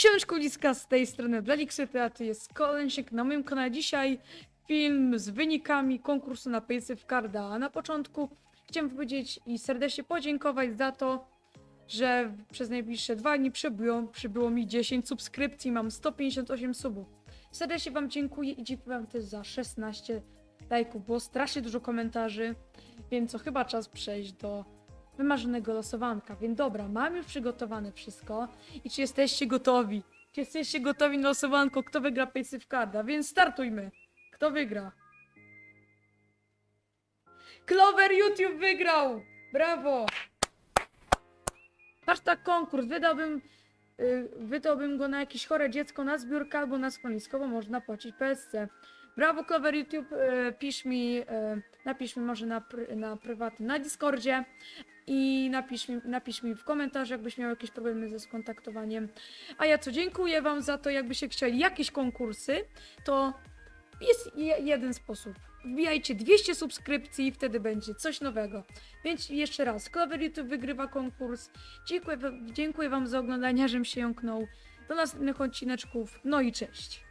Siączku Liska z tej strony dla Liksy, a to jest Kolęsiek na moim kanale. Dzisiaj film z wynikami konkursu na PC w Carda. A na początku chciałem powiedzieć i serdecznie podziękować za to, że przez najbliższe dwa dni przybyło, przybyło mi 10 subskrypcji, mam 158 subów. Serdecznie wam dziękuję i dziękuję wam też za 16 lajków, było strasznie dużo komentarzy, więc co chyba czas przejść do wymarzonego losowanka. Więc dobra, mam już przygotowane wszystko. I czy jesteście gotowi? Czy jesteście gotowi na losowanko, kto wygra Paycy w Carda? Więc startujmy. Kto wygra? Clover YouTube wygrał! Brawo! Hashtag konkurs. Wydałbym, yy, wydałbym go na jakieś chore dziecko, na zbiórkę albo na schronisko, bo można płacić PSC. Brawo Clover YouTube, yy, pisz mi, yy, napisz mi może na, na prywatnym, na Discordzie i napisz mi, napisz mi w komentarzu, jakbyś miał jakieś problemy ze skontaktowaniem. A ja co, dziękuję Wam za to, jakbyście chcieli jakieś konkursy, to jest je, jeden sposób. Wbijajcie 200 subskrypcji i wtedy będzie coś nowego. Więc jeszcze raz, Clover YouTube wygrywa konkurs. Dziękuję, dziękuję Wam za oglądanie, żem się jąknął. Do następnych odcineczków. No i cześć.